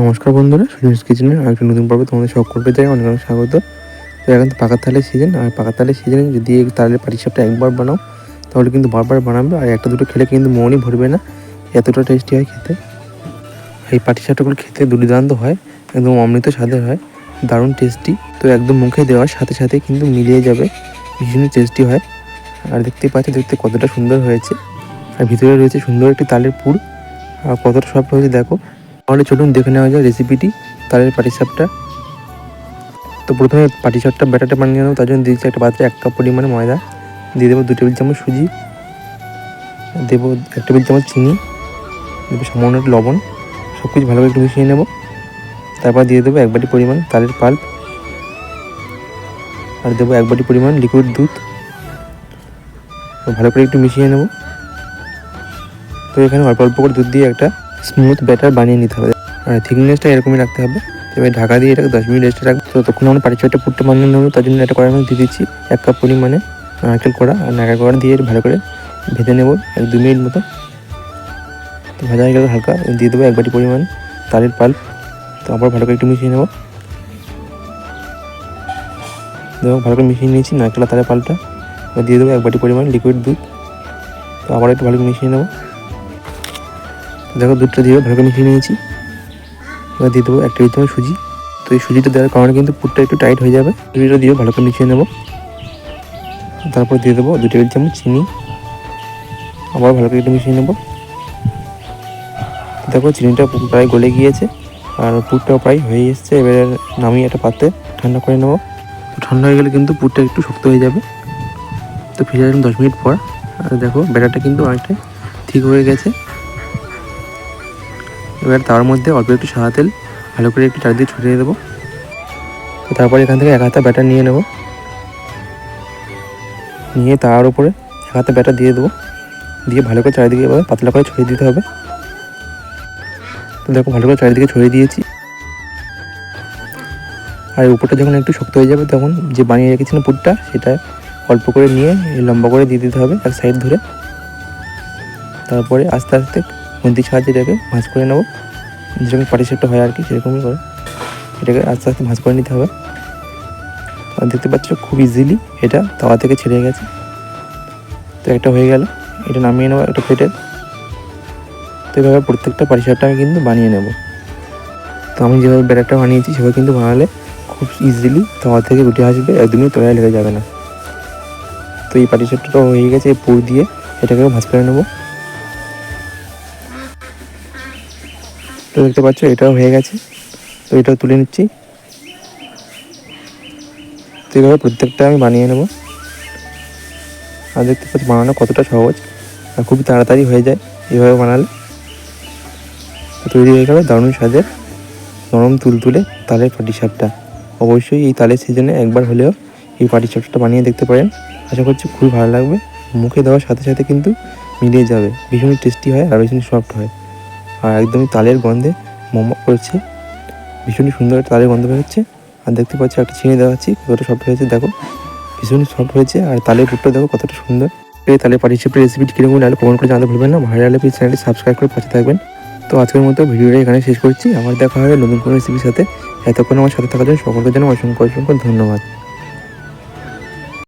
নমস্কার বন্ধুরা সুজিস কিচেনের আরেকটা নতুন পর্বে তোমাদের সকলকে যাই অনেক অনেক স্বাগত। তো এখন তো পাকার তালের সিজন আর পাকা তালের সিজনে যদি এই তালের পাটিসাপটা একবার বানাও, তাহলে কিন্তু বারবার বানাবে, আর একটা দুটো খেলে কিন্তু মনই ভরবে না, এতটা টেস্টি হয় খেতে। এই পাটিসাপটাগুলো খেতে দুর্দান্ত হয়, একদম অমৃত স্বাদের হয়, দারুণ টেস্টি তো একদম মুখে দেওয়ার সাথে সাথে কিন্তু মিলিয়ে যাবে ভীষণই টেস্টি হয়। আর দেখতে পাচ্ছি, দেখতে কতটা সুন্দর হয়েছে, আর ভিতরে রয়েছে সুন্দর একটি তালের পুর, আর কতটা সফট হয়েছে দেখো তাহলে চলুন দেখে নেওয়া যায় রেসিপিটি তালের পাটিসাপটা তো প্রথমে পাটিসাপটা ব্যাটারটা বানিয়ে নেব, তার জন্য দিয়েছি একটা পাত্রে এক কাপ পরিমাণে ময়দা। দিয়ে দেবো দু টেবিল চামচ সুজি, দেবো এক টেবিল চামচ চিনি, দেবো সামান্য লবণ সব কিছু ভালো করে একটু মিশিয়ে নেব। তারপর দিয়ে দেবো এক বাটি পরিমাণ তালের পাল্প, আর দেবো এক বাটি পরিমাণ লিকুইড দুধ। ভালো করে একটু মিশিয়ে নেব। তো এখানে অল্প অল্প করে দুধ দিয়ে একটা স্মুথ ব্যাটার বানিয়ে নিতে হবে। আর থিকনেসটা এরকমই রাখতে হবে। এবার ঢাকা দিয়ে এটাকে দশ মিনিট রেস্টে রাখব। তো তখন আমরা পাটি পাটিচাপটা পুরটা বানিয়ে নেব। তার জন্য একটা কড়াই দিয়ে দিচ্ছি এক কাপ পরিমাণে নারকেল কড়া আর নারকেল কড়া দিয়ে ভালো করে ভেজে নেব এক দু মিনিট মতো। তো ভাজা হয়ে গেলে হালকা। দিয়ে দেবো এক বাটি পরিমাণ তালের পাল্প। তো আবার ভালো করে একটু মিশিয়ে নেব। দেখো ভালো করে মিশিয়ে নিয়েছি নারকেল তালের পাল্পটা। দিয়ে দেবো এক বাটি পরিমাণ লিকুইড দুধ। তো আবার একটু ভালো করে মিশিয়ে নেব। দেখো দুধটা দিয়ে ভালো করে মিশিয়ে নিয়েছি। এবার দিয়ে দেবো একটা দিতে হবে সুজি। তো এই সুজিটা দেওয়ার কারণে কিন্তু পুরটা একটু টাইট হয়ে যাবে। সুজিটা দিয়ে ভালো করে মিশিয়ে নেব। তারপর দিয়ে দেবো দু টেবিল চামচ চিনি। আবার ভালো করে একটু মিশিয়ে নেব। দেখো চিনিটা প্রায় গলে গিয়েছে আর পুরটাও প্রায় হয়ে এসছে। এবারে নামিয়ে একটা পাত্রে ঠান্ডা করে নেব। ঠান্ডা হয়ে গেলে কিন্তু পুরটা একটু শক্ত হয়ে যাবে। তো ফিরে আসলাম দশ মিনিট পর। আর দেখো ব্যাটারটা কিন্তু অনেকটাই ঠিক হয়ে গেছে। এবার তার মধ্যে অল্প একটু সাদা তেল, ভালো করে একটু চারিদিকে ছড়িয়ে দেবো। তো তারপরে এখান থেকে এক হাতা ব্যাটার নিয়ে নেব। নিয়ে তার উপরে এক হাতা ব্যাটার দিয়ে দেবো। দিয়ে ভালো করে চারিদিকে এবার পাতলা করে ছড়িয়ে দিতে হবে। তো দেখো ভালো করে চারিদিকে ছড়িয়ে দিয়েছি। আর উপরটা যখন একটু শক্ত হয়ে যাবে তখন যে বানিয়ে রেখেছিলাম পুরটা, সেটা অল্প করে নিয়ে লম্বা করে দিয়ে দিতে হবে এক সাইড ধরে। তারপরে আস্তে আস্তে খুন্তির সাহায্যে এটাকে ভাঁজ করে নেব। যেরকম পাটি সেটটা হয় আর কি, সেরকমই করে এটাকে আস্তে আস্তে ভাঁজ করে নিতে হবে। আর দেখতে পাচ্ছ, খুব ইজিলি এটা তাওয়া থেকে ছেড়ে গেছে। তো একটা হয়ে গেল, এটা নামিয়ে নেব একটা প্লেটে তো এভাবে প্রত্যেকটা পাটি সেটটা আমি কিন্তু বানিয়ে নেব। তো আমি যেভাবে ব্যাটারটা বানিয়েছি, সেভাবে কিন্তু বানালে খুব ইজিলি তাওয়া থেকে উঠে আসবে, একদমই তলায় লেগে যাবে না। তো এই পাটি সেটটা হয়ে গেছে পুর দিয়ে এটাকে ভাঁজ করে নেব। তো দেখতে পাচ্ছ, এটাও হয়ে গেছে। তো এটাও তুলে নিচ্ছি। তো এইভাবে প্রত্যেকটা আমি বানিয়ে নেব। আর দেখতে পাচ্ছি, বানানো কতটা সহজ আর খুবই তাড়াতাড়ি হয়ে যায় এইভাবে বানালে। তৈরি হয়ে গেল দারুণ স্বাদের নরম তুলতুলে তালের পাটিসাপটা অবশ্যই এই তালের সিজনে একবার হলেও এই পাটিসাপটা বানিয়ে দেখতে পারেন। আশা করছি খুবই ভালো লাগবে। মুখে দেওয়ার সাথে সাথে কিন্তু মিলিয়ে যাবে। ভীষণই টেস্টি হয় আর ভীষণই সফট হয়। আর একদমই তালের গন্ধে মোমো, করছে। ভীষণই সুন্দর একটা তালের গন্ধ বেরোচ্ছে। আর দেখতে পাচ্ছি একটা চিনি দেওয়াচ্ছি কতটা সফট হয়েছে, দেখো। ভীষণই সফট হয়েছে। আর তালের পুরটা দেখো, কতটা সুন্দর। এই তালের পাটিসাপের রেসিপিটি কীরকম লাগলে কমেন্ট করে জানতে ভুলবেন না। ভালো লাগলে প্লিজ চ্যানেলটি সাবস্ক্রাইব করে পাশে থাকবেন। তো আজকের মতো ভিডিওটা এখানে শেষ করছি। আমার দেখা হবে নতুন কোনো রেসিপির সাথে। এতক্ষণ আমার সাথে থাকার জন্য সকলকে যেন অসংখ্য অসংখ্য ধন্যবাদ।